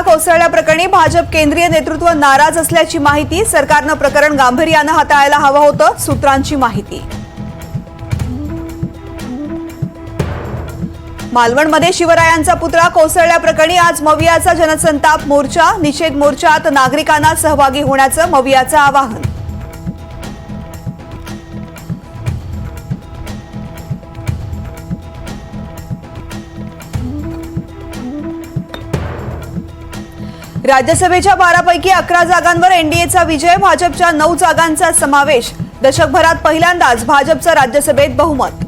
कोसळल्या कोसळल्याप्रकरणी भाजप केंद्रीय नेतृत्व नाराज असल्याची माहिती सरकारनं प्रकरण गांभीर्यानं हाताळायला हवं होतं सूत्रांची माहिती. मालवणमध्ये शिवरायांचा पुतळा कोसळल्याप्रकरणी आज मवियाचा जनसंताप मोर्चा निषेध मोर्चात नागरिकांना सहभागी होण्याचं मवियाचं आवाहन. राज्यसभेच्या बारापैकी अकरा जागांवर एनडीएचा विजय भाजपच्या नऊ जागांचा समावेश. दशकभरात पहिल्यांदाच भाजपचं राज्यसभेत बहुमत.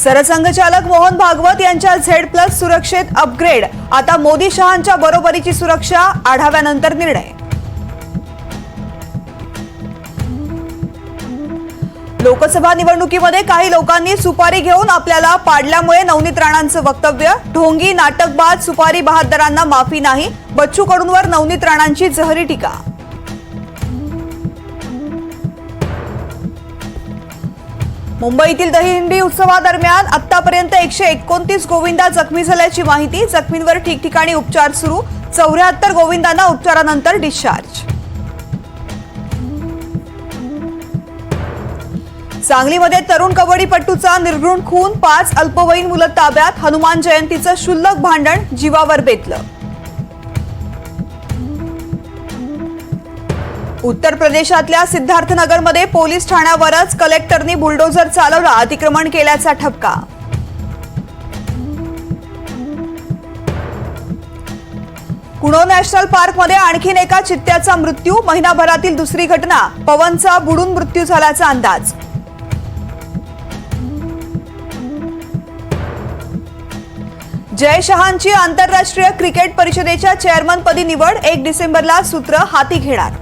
सरसंघचालक मोहन भागवत यांच्या झेड प्लस सुरक्षेत अपग्रेड आता मोदी शहांच्या बरोबरीची सुरक्षा आढाव्यानंतर निर्णय. लोकसभा निवडणुकीमध्ये काही लोकांनी सुपारी घेऊन आपल्याला पाडल्यामुळे नवनीत राणांचं वक्तव्य ढोंगी नाटकबाज सुपारी बहादरांना माफी नाही बच्चू कडूंवर नवनीत राणांची जहरी टीका. मुंबईतील दहीहंडी उत्सवादरम्यान आतापर्यंत एकशे एकोणतीस गोविंदा जखमी झाल्याची माहिती जखमींवर ठिकठिकाणी उपचार सुरू चौऱ्याहत्तर गोविंदांना उपचारानंतर डिस्चार्ज. सांगलीमध्ये तरुण कबड्डीपटूचा निर्घृण खून पाच अल्पवयीन मुलं ताब्यात हनुमान जयंतीचं क्षुल्लक भांडण जीवावर बेतलं. उत्तर प्रदेशातल्या सिद्धार्थनगरमध्ये पोलीस ठाण्यावरच कलेक्टरनी बुलडोझर चालवला अतिक्रमण केल्याचा ठपका. कुणो नॅशनल पार्कमध्ये आणखीन एका चित्त्याचा मृत्यू महिनाभरातील दुसरी घटना पवनचा बुडून मृत्यू झाल्याचा अंदाज. जय शहांची आंतरराष्ट्रीय क्रिकेट परिषदेच्या चेअरमनपदी निवड एक डिसेंबरला सूत्र हाती घेणार.